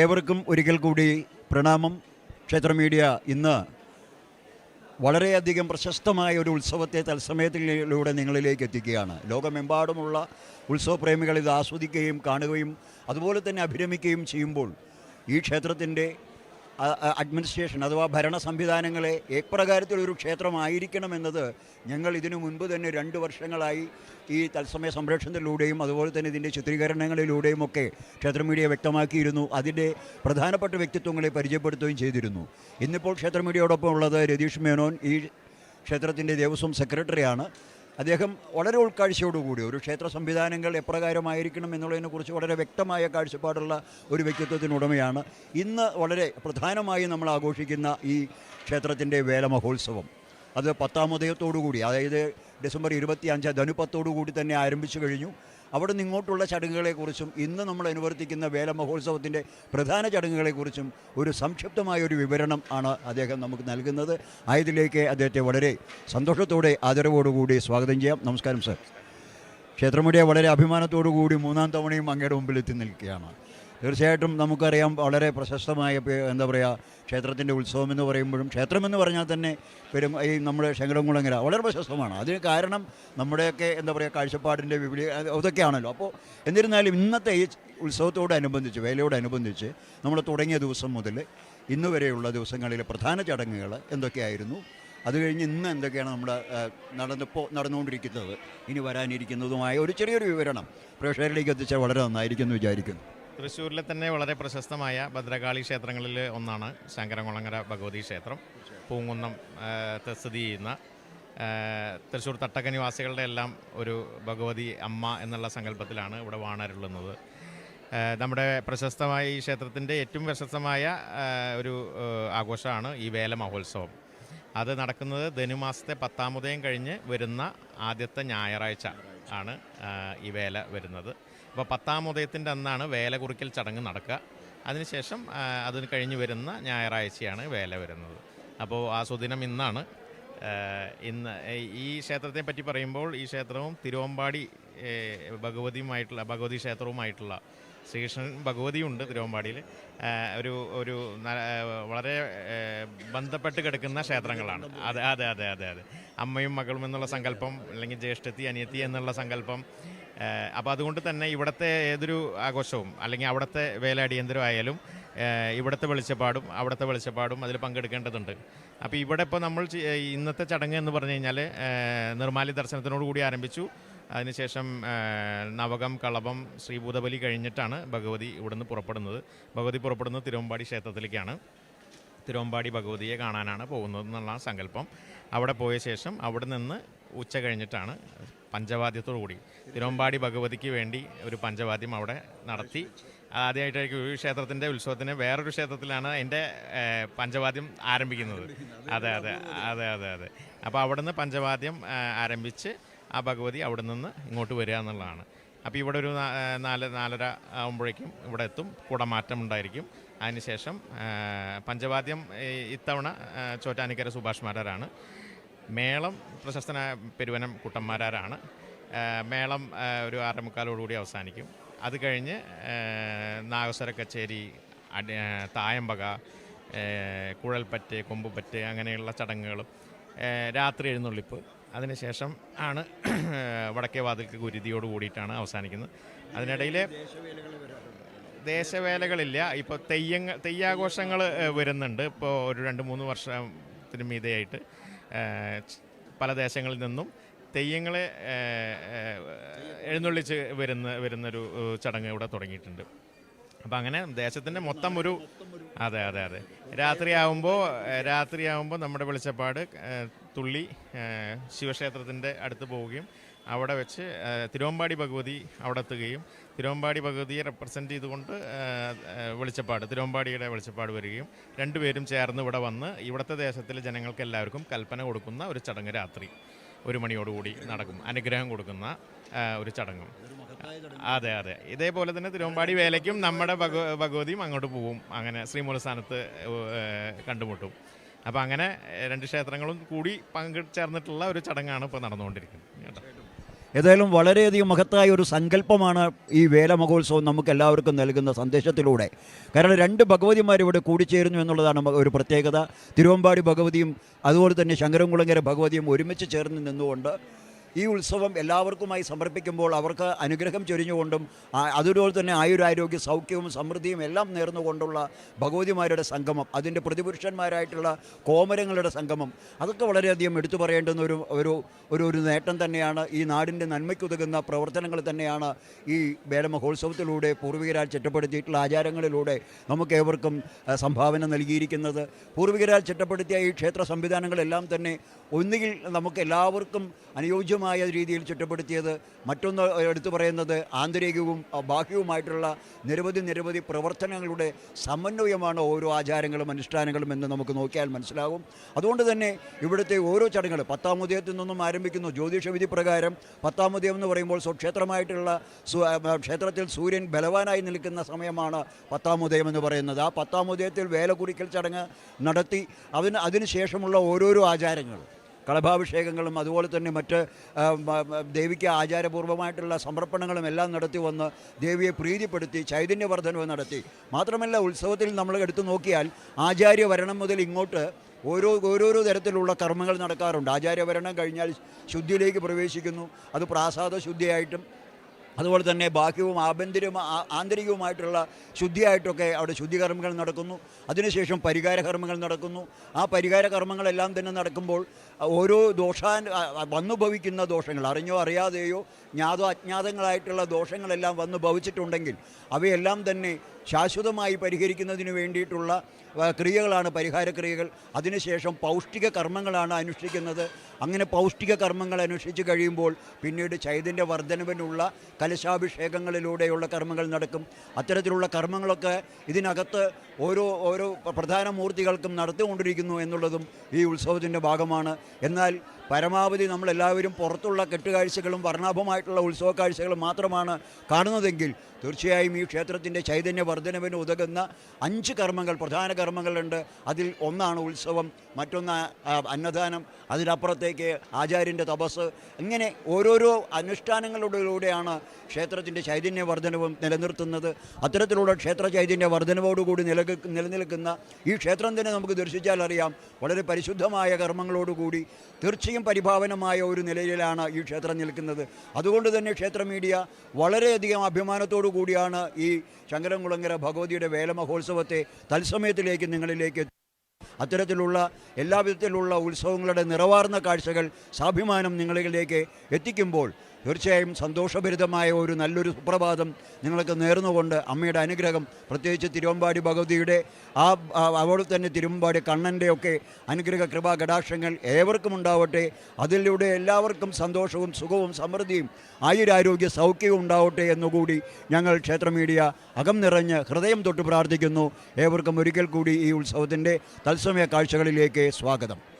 ഏവർക്കും ഒരിക്കൽ കൂടി പ്രണാമം. ക്ഷേത്ര മീഡിയ ഇന്ന് വളരെയധികം പ്രശസ്തമായ ഒരു ഉത്സവത്തെ തത്സമയത്തിലൂടെ നിങ്ങളിലേക്ക് എത്തിക്കുകയാണ്. ലോകമെമ്പാടുമുള്ള ഉത്സവപ്രേമികൾ ഇത് ആസ്വദിക്കുകയും കാണുകയും അതുപോലെ തന്നെ അഭിരമിക്കുകയും ചെയ്യുമ്പോൾ ഈ ക്ഷേത്രത്തിന്റെ അഡ്മിനിസ്ട്രേഷൻ അഥവാ ഭരണ സംവിധാനങ്ങളെ എപ്രകാരത്തിലൊരു ക്ഷേത്രമായിരിക്കണമെന്നത് ഞങ്ങൾ ഇതിനു മുൻപ് തന്നെ രണ്ട് വർഷങ്ങളായി ഈ തത്സമയ സംരക്ഷണത്തിലൂടെയും അതുപോലെ തന്നെ ഇതിന്റെ ചിത്രീകരണങ്ങളിലൂടെയും ഒക്കെ ക്ഷേത്ര മീഡിയ വ്യക്തമാക്കിയിരുന്നു. അതിന്റെ പ്രധാനപ്പെട്ട വ്യക്തിത്വങ്ങളെ പരിചയപ്പെടുത്തുകയും ചെയ്തിരുന്നു. ഇന്നിപ്പോൾ ക്ഷേത്ര മീഡിയയോടൊപ്പം ഉള്ളത് രതീഷ് മേനോൻ. ഈ ക്ഷേത്രത്തിന്റെ ദേവസ്വം സെക്രട്ടറിയാണ്. അദ്ദേഹം വളരെ ഉൾക്കാഴ്ചയോടുകൂടി ഒരു ക്ഷേത്ര സംവിധാനങ്ങൾ എപ്രകാരമായിരിക്കണം എന്നുള്ളതിനെക്കുറിച്ച് വളരെ വ്യക്തമായ കാഴ്ചപ്പാടുള്ള ഒരു വ്യക്തിത്വത്തിനുടമയാണ് ഇന്ന് വളരെ പ്രധാനമായി നമ്മൾ ആഘോഷിക്കുന്ന ഈ ക്ഷേത്രത്തിന്റെ വേലമഹോത്സവം അത് പത്താം ഉദയത്തോടുകൂടി അതായത് ഡിസംബർ ഇരുപത്തി അഞ്ച് ധനുപ്പത്തോടുകൂടി തന്നെ ആരംഭിച്ചു കഴിഞ്ഞു. അവിടെ നിന്ന് ഇങ്ങോട്ടുള്ള ചടങ്ങുകളെക്കുറിച്ചും ഇന്ന് നമ്മൾ അനുവർത്തിക്കുന്ന വേല മഹോത്സവത്തിന്റെ പ്രധാന ചടങ്ങുകളെക്കുറിച്ചും ഒരു സംക്ഷിപ്തമായ ഒരു വിവരണം ആണ് അദ്ദേഹം നമുക്ക് നൽകുന്നത്. ആയതിലേക്ക് അദ്ദേഹത്തെ വളരെ സന്തോഷത്തോടെ ആദരവോടുകൂടി സ്വാഗതം ചെയ്യാം. നമസ്കാരം സർ. ക്ഷേത്രമുടിയെ വളരെ അഭിമാനത്തോടു കൂടി മൂന്നാം തവണയും അങ്ങയുടെ മുമ്പിലെത്തി നിൽക്കുകയാണ്. തീർച്ചയായിട്ടും നമുക്കറിയാം വളരെ പ്രശസ്തമായ എന്താ പറയുക ക്ഷേത്രത്തിന്റെ ഉത്സവം എന്ന് പറയുമ്പോഴും ക്ഷേത്രമെന്ന് പറഞ്ഞാൽ തന്നെ പെരും ഈ നമ്മുടെ ശങ്കരംകുളങ്ങര വളരെ പ്രശസ്തമാണ്. അതിന് കാരണം നമ്മുടെയൊക്കെ എന്താ പറയുക കാഴ്ചപ്പാടിന്റെ വിപുലീ അതൊക്കെയാണല്ലോ. അപ്പോൾ എന്നിരുന്നാലും ഇന്നത്തെ ഈ ഉത്സവത്തോടനുബന്ധിച്ച് വേലയോടനുബന്ധിച്ച് നമ്മൾ തുടങ്ങിയ ദിവസം മുതൽ ഇന്ന് വരെയുള്ള ദിവസങ്ങളിലെ പ്രധാന ചടങ്ങുകൾ എന്തൊക്കെയായിരുന്നു? അത് കഴിഞ്ഞ് ഇന്ന് എന്തൊക്കെയാണ് നമ്മുടെ നടന്നിപ്പോൾ നടന്നുകൊണ്ടിരിക്കുന്നത്? ഇനി വരാനിരിക്കുന്നതുമായ ഒരു ചെറിയൊരു വിവരണം പ്രേക്ഷകരിലേക്ക് എത്തിച്ചാൽ വളരെ നന്നായിരിക്കും എന്ന് വിചാരിക്കുന്നു. തൃശ്ശൂരിലെ തന്നെ വളരെ പ്രശസ്തമായ ഭദ്രകാളി ക്ഷേത്രങ്ങളിൽ ഒന്നാണ് ശങ്കരകുളങ്ങര ഭഗവതി ക്ഷേത്രം. പൂങ്കുന്നം സ്ഥിതി ചെയ്യുന്ന തൃശ്ശൂർ തട്ടക്ക നിവാസികളുടെ എല്ലാം ഒരു ഭഗവതി അമ്മ എന്നുള്ള സങ്കല്പത്തിലാണ് ഇവിടെ വാണരുള്ളുന്നത് നമ്മുടെ പ്രശസ്തമായ ഈ ക്ഷേത്രത്തിന്റെ ഏറ്റവും പ്രശസ്തമായ ഒരു ആഘോഷമാണ് ഈ വേല മഹോത്സവം. അത് നടക്കുന്നത് ധനുമാസത്തെ പത്താമുദയം കഴിഞ്ഞ് വരുന്ന ആദ്യത്തെ ഞായറാഴ്ച ആണ് ഈ വേല വരുന്നത്. അപ്പോൾ പത്താം ഉദയത്തിന്റെ അന്നാണ് വേല കുറിക്കൽ ചടങ്ങ് നടക്കുക. അതിനുശേഷം അതിന് കഴിഞ്ഞ് വരുന്ന ഞായറാഴ്ചയാണ് വേല വരുന്നത്. അപ്പോൾ ആ സുദിനം ഇന്നാണ്. ഇന്ന് ഈ ക്ഷേത്രത്തെ പറ്റി പറയുമ്പോൾ ഈ ക്ഷേത്രവും തിരുവമ്പാടി ഭഗവതിയുമായിട്ടുള്ള ഭഗവതി ക്ഷേത്രവുമായിട്ടുള്ള ശ്രീകൃഷ്ണൻ ഭഗവതിയുണ്ട് തിരുവമ്പാടിയിൽ. ഒരു ഒരു വളരെ ബന്ധപ്പെട്ട് കിടക്കുന്ന ക്ഷേത്രങ്ങളാണ്. അതെ അതെ അതെ അതെ അതെ. അമ്മയും മകളും എന്നുള്ള സങ്കല്പം അല്ലെങ്കിൽ ജ്യേഷ്ഠത്തി അനിയത്തി എന്നുള്ള സങ്കല്പം അപ്പോൾ അതുകൊണ്ട് തന്നെ ഇവിടുത്തെ ഏതൊരു ആഘോഷവും അല്ലെങ്കിൽ അവിടുത്തെ വേല അടിയന്തരമായാലും ഇവിടുത്തെ വെളിച്ചപ്പാടും അവിടുത്തെ വെളിച്ചപ്പാടും അതിൽ പങ്കെടുക്കേണ്ടതുണ്ട്. അപ്പോൾ ഇവിടെ ഇപ്പോൾ നമ്മൾ ഇന്നത്തെ ചടങ്ങ് എന്ന് പറഞ്ഞു കഴിഞ്ഞാൽ നിർമാലി ദർശനത്തിനോട് കൂടി ആരംഭിച്ചു. അതിനുശേഷം നവകം കളഭം ശ്രീഭൂതബലി കഴിഞ്ഞിട്ടാണ് ഭഗവതി ഇവിടുന്ന് പുറപ്പെടുന്നത്. ഭഗവതി പുറപ്പെടുന്നത് തിരുവമ്പാടി ക്ഷേത്രത്തിലേക്കാണ്. തിരുവമ്പാടി ഭഗവതിയെ കാണാനാണ് പോകുന്നത് എന്നുള്ള സങ്കല്പം. അവിടെ പോയ ശേഷം അവിടെ നിന്ന് ഉച്ച കഴിഞ്ഞിട്ടാണ് പഞ്ചവാദ്യത്തോടു കൂടി തിരുവമ്പാടി ഭഗവതിക്ക് വേണ്ടി ഒരു പഞ്ചവാദ്യം അവിടെ നടത്തി. ആദ്യമായിട്ടായിരിക്കും ഈ ക്ഷേത്രത്തിന്റെ ഉത്സവത്തിന് വേറൊരു ക്ഷേത്രത്തിലാണ് എന്റെ പഞ്ചവാദ്യം ആരംഭിക്കുന്നത്. അതെ അതെ അതെ അതെ അതെ. അപ്പോൾ അവിടെ നിന്ന് പഞ്ചവാദ്യം ആരംഭിച്ച് ആ ഭഗവതി അവിടെ നിന്ന് ഇങ്ങോട്ട് വരിക എന്നുള്ളതാണ്. അപ്പോൾ ഇവിടെ ഒരു നാല് നാലര ആകുമ്പോഴേക്കും ഇവിടെ എത്തും. കുടമാറ്റം ഉണ്ടായിരിക്കും. അതിനുശേഷം പഞ്ചവാദ്യം ഇത്തവണ ചോറ്റാനിക്കര സുഭാഷ് മാരാരാണ് മേളം പ്രശസ്തനായ പെരുവനം കുട്ടന്മാരാരാണ്. മേളം ഒരു ആറേമുക്കാലോടുകൂടി അവസാനിക്കും. അത് കഴിഞ്ഞ് നാഗസ്വര കച്ചേരി തായമ്പക കുഴൽപ്പറ്റ് കൊമ്പുപറ്റ് അങ്ങനെയുള്ള ചടങ്ങുകളും രാത്രി എഴുന്നള്ളിപ്പ്. അതിനുശേഷം ആണ് വടക്കേ വാതിൽക്ക് ഗുരുതിയോട് കൂടിയിട്ടാണ് അവസാനിക്കുന്നത്. അതിനിടയിൽ ദേശവേലകളില്ല. ഇപ്പോൾ തെയ്യങ്ങൾ തെയ്യാഘോഷങ്ങൾ വരുന്നുണ്ട്. ഇപ്പോൾ ഒരു രണ്ട് മൂന്ന് വർഷത്തിന് മീതെയായിട്ട് പല ദേശങ്ങളിൽ നിന്നും തെയ്യങ്ങളെ എഴുന്നള്ളിച്ച് വരുന്ന വരുന്നൊരു ചടങ്ങ് ഇവിടെ തുടങ്ങിയിട്ടുണ്ട്. അപ്പം അങ്ങനെ ദേശത്തിന്റെ മൊത്തം ഒരു അതെ അതെ അതെ. രാത്രിയാവുമ്പോൾ രാത്രിയാവുമ്പോൾ നമ്മുടെ വെളിച്ചപ്പാട് തുള്ളി ശിവക്ഷേത്രത്തിന്റെ അടുത്ത് പോവുകയും അവിടെ വെച്ച് തിരുവമ്പാടി ഭഗവതി അവിടെ എത്തുകയും തിരുവമ്പാടി ഭഗവതിയെ റെപ്രസെന്റ് ചെയ്തുകൊണ്ട് വെളിച്ചപ്പാട് തിരുവമ്പാടിയുടെ വെളിച്ചപ്പാട് വരികയും രണ്ടുപേരും ചേർന്ന് ഇവിടെ വന്ന് ഇവിടുത്തെ ദേശത്തിലെ ജനങ്ങൾക്ക് എല്ലാവർക്കും കൽപ്പന കൊടുക്കുന്ന ഒരു ചടങ്ങ് രാത്രി ഒരു മണിയോടുകൂടി നടക്കും. അനുഗ്രഹം കൊടുക്കുന്ന ഒരു ചടങ്ങും. അതെ അതെ. ഇതേപോലെ തന്നെ തിരുവമ്പാടി വേലയ്ക്കും നമ്മുടെ ഭഗ ഭഗവതിയും അങ്ങോട്ട് പോവും. അങ്ങനെ ശ്രീമൂലസ്ഥാനത്ത് കണ്ടുമുട്ടും. അപ്പോൾ അങ്ങനെ രണ്ട് ക്ഷേത്രങ്ങളും കൂടി പങ്കു ചേർന്നിട്ടുള്ള ഒരു ചടങ്ങാണ് ഇപ്പോൾ നടന്നുകൊണ്ടിരിക്കുന്നത്. കേട്ടോ. ഏതായാലും വളരെയധികം മഹത്തായ ഒരു സങ്കല്പമാണ് ഈ വേല മഹോത്സവം നമുക്ക് എല്ലാവർക്കും നൽകുന്ന സന്ദേശത്തിലൂടെ. കാരണം രണ്ട് ഭഗവതിമാർ ഇവിടെ കൂടിച്ചേരുന്നു എന്നുള്ളതാണ് ഒരു പ്രത്യേകത. തിരുവമ്പാടി ഭഗവതിയും അതുപോലെ തന്നെ ശങ്കരംകുളങ്ങര ഭഗവതിയും ഒരുമിച്ച് ചേർന്ന് നിന്നുകൊണ്ട് ഈ ഉത്സവം എല്ലാവർക്കുമായി സമർപ്പിക്കുമ്പോൾ അവർക്ക് അനുഗ്രഹം ചൊരിഞ്ഞുകൊണ്ടും അതുപോലെ തന്നെ ആയുരാരോഗ്യ സൗഖ്യവും സമൃദ്ധിയും എല്ലാം നേർന്നുകൊണ്ടുള്ള ഭഗവതിമാരുടെ സംഗമം അതിന്റെ പ്രതിപുരുഷന്മാരായിട്ടുള്ള കോമരങ്ങളുടെ സംഗമം അതൊക്കെ വളരെയധികം എടുത്തു പറയേണ്ടുന്ന ഒരു ഒരു ഒരു ഒരു നേട്ടം തന്നെയാണ് ഈ നാടിന്റെ നന്മയ്ക്കുതകുന്ന പ്രവർത്തനങ്ങൾ തന്നെയാണ് ഈ വേലമഹോത്സവത്തിലൂടെ പൂർവികരാൽ ചിട്ടപ്പെടുത്തിയിട്ടുള്ള ആചാരങ്ങളിലൂടെ നമുക്ക് ഏവർക്കും സംഭാവന നൽകിയിരിക്കുന്നത്. പൂർവികരാൽ ചിട്ടപ്പെടുത്തിയ ഈ ക്ഷേത്ര സംവിധാനങ്ങളെല്ലാം തന്നെ ഒന്നുകിൽ നമുക്ക് എല്ലാവർക്കും രീതിയിൽ ചിട്ടപ്പെടുത്തിയത് മറ്റൊന്ന് എടുത്തു പറയുന്നത് ആന്തരികവും ബാഹ്യവുമായിട്ടുള്ള നിരവധി നിരവധി പ്രവർത്തനങ്ങളുടെ സമന്വയമാണ് ഓരോ ആചാരങ്ങളും അനുഷ്ഠാനങ്ങളും എന്ന് നമുക്ക് നോക്കിയാൽ മനസ്സിലാകും അതുകൊണ്ട് തന്നെ ഇവിടുത്തെ ഓരോ ചടങ്ങുകൾ പത്താം ഉദയത്തിൽ നിന്നും ആരംഭിക്കുന്നു ജ്യോതിഷ വിധി പ്രകാരം. പത്താം ഉദയം എന്ന് പറയുമ്പോൾ സ്വക്ഷേത്രമായിട്ടുള്ള ക്ഷേത്രത്തിൽ സൂര്യൻ ബലവാനായി നിൽക്കുന്ന സമയമാണ് പത്താം ഉദയം എന്ന് പറയുന്നത്. ആ പത്താം ഉദയത്തിൽ വേല കുറിക്കൽ ചടങ്ങ് നടത്തി അതിന് അതിനുശേഷമുള്ള ഓരോരോ ആചാരങ്ങൾ. കളഭാഭിഷേകങ്ങളും അതുപോലെ തന്നെ മറ്റ് ദേവിക്ക് ആചാരപൂർവമായിട്ടുള്ള സമർപ്പണങ്ങളും എല്ലാം നടത്തി വന്ന് ദേവിയെ പ്രീതിപ്പെടുത്തി ചൈതന്യവർദ്ധനവ് നടത്തി. മാത്രമല്ല ഉത്സവത്തിൽ നമ്മൾ എടുത്തു നോക്കിയാൽ ആചാര്യവരണം മുതൽ ഇങ്ങോട്ട് ഓരോ ഓരോരോ തരത്തിലുള്ള കർമ്മങ്ങൾ നടക്കാറുണ്ട്. ആചാര്യവരണം കഴിഞ്ഞാൽ ശുദ്ധിയിലേക്ക് പ്രവേശിക്കുന്നു. അത് പ്രാസാദ ശുദ്ധിയായിട്ടും അതുപോലെ തന്നെ ബാഹ്യവും ആഭ്യന്തരവും ആന്തരികവുമായിട്ടുള്ള ശുദ്ധിയായിട്ടൊക്കെ അവിടെ ശുദ്ധികർമ്മങ്ങൾ നടക്കുന്നു. അതിനുശേഷം പരിഹാര കർമ്മങ്ങൾ നടക്കുന്നു. ആ പരിഹാര കർമ്മങ്ങളെല്ലാം തന്നെ നടക്കുമ്പോൾ ഓരോ ദോഷാൻ വന്നു ഭവിക്കുന്ന ദോഷങ്ങൾ അറിഞ്ഞോ അറിയാതെയോ ജ്ഞാതോ അജ്ഞാതങ്ങളായിട്ടുള്ള ദോഷങ്ങളെല്ലാം വന്നു ഭവിച്ചിട്ടുണ്ടെങ്കിൽ അവയെല്ലാം തന്നെ ശാശ്വതമായി പരിഹരിക്കുന്നതിന് വേണ്ടിയിട്ടുള്ള ക്രിയകളാണ് പരിഹാര ക്രിയകൾ അതിനുശേഷം പൗഷ്ടിക കർമ്മങ്ങളാണ് അനുഷ്ഠിക്കുന്നത്. അങ്ങനെ പൗഷ്ടിക കർമ്മങ്ങൾ അനുഷ്ഠിച്ച് കഴിയുമ്പോൾ പിന്നീട് ചൈതന്യ വർധനവിനുള്ള കലശാഭിഷേകങ്ങളിലൂടെയുള്ള കർമ്മങ്ങൾ നടക്കും. അത്തരത്തിലുള്ള കർമ്മങ്ങളൊക്കെ ഇതിനകത്ത് ഓരോ ഓരോ പ്രധാന മൂർത്തികൾക്കും നടത്തിക്കൊണ്ടിരിക്കുന്നു എന്നുള്ളതും ഈ ഉത്സവത്തിന്റെ ഭാഗമാണ്. എന്നാൽ പരമാവധി നമ്മളെല്ലാവരും പുറത്തുള്ള കെട്ടുകാഴ്ചകളും വർണാഭമായിട്ടുള്ള ഉത്സവ കാഴ്ചകളും മാത്രമാണ് കാണുന്നതെങ്കിൽ തീർച്ചയായും ഈ ക്ഷേത്രത്തിന്റെ ചൈതന്യ വർധനവിന് ഉതകുന്ന അഞ്ച് കർമ്മങ്ങൾ പ്രധാന കർമ്മങ്ങളുണ്ട്. അതിൽ ഒന്നാണ് ഉത്സവം മറ്റൊന്ന് അന്നദാനം അതിനപ്പുറത്തേക്ക് ആചാര്യന്റെ തപസ്. ഇങ്ങനെ ഓരോരോ അനുഷ്ഠാനങ്ങളിലൂടെയാണ് ക്ഷേത്രത്തിന്റെ ചൈതന്യ വർധനവും നിലനിർത്തുന്നത്. അത്തരത്തിലുള്ള ക്ഷേത്ര ചൈതന്യ വർധനവോടുകൂടി നില നിലനിൽക്കുന്ന ഈ ക്ഷേത്രം തന്നെ നമുക്ക് ദർശിച്ചാൽ അറിയാം വളരെ പരിശുദ്ധമായ കർമ്മങ്ങളോടുകൂടി തീർച്ചയും പരിഭാവനമായ ഒരു നിലയിലാണ് ഈ ക്ഷേത്രം നിൽക്കുന്നത്. അതുകൊണ്ട് തന്നെ ക്ഷേത്ര മീഡിയ വളരെയധികം അഭിമാനത്തോടു കൂടിയാണ് ഈ ശങ്കരൻകുളങ്ങര ഭഗവതിയുടെ വേല മഹോത്സവത്തെ തത്സമയത്തിലേക്ക് നിങ്ങളിലേക്ക് അത്തരത്തിലുള്ള എല്ലാവിധത്തിലുള്ള ഉത്സവങ്ങളുടെ നിറവാർന്ന കാഴ്ചകൾ സാഭിമാനം നിങ്ങളിലേക്ക് എത്തിക്കുമ്പോൾ തീർച്ചയായും സന്തോഷഭരിതമായ ഒരു നല്ലൊരു സുപ്രഭാതം നിങ്ങൾക്ക് നേർന്നുകൊണ്ട് അമ്മയുടെ അനുഗ്രഹം പ്രത്യേകിച്ച് തിരുവമ്പാടി ഭഗവതിയുടെ ആ അവിടെ തന്നെ തിരുവമ്പാടി കണ്ണന്റെയൊക്കെ അനുഗ്രഹ കൃപാ കടാക്ഷങ്ങൾ ഏവർക്കും ഉണ്ടാവട്ടെ. അതിലൂടെ എല്ലാവർക്കും സന്തോഷവും സുഖവും സമൃദ്ധിയും ആയുരാരോഗ്യ സൗഖ്യവും ഉണ്ടാവട്ടെ എന്നുകൂടി ഞങ്ങൾ ക്ഷേത്ര മീഡിയ അകം നിറഞ്ഞ് ഹൃദയം തൊട്ട് പ്രാർത്ഥിക്കുന്നു. ഏവർക്കും ഒരിക്കൽ കൂടി ഈ ഉത്സവത്തിന്റെ തത്സമയ കാഴ്ചകളിലേക്ക് സ്വാഗതം.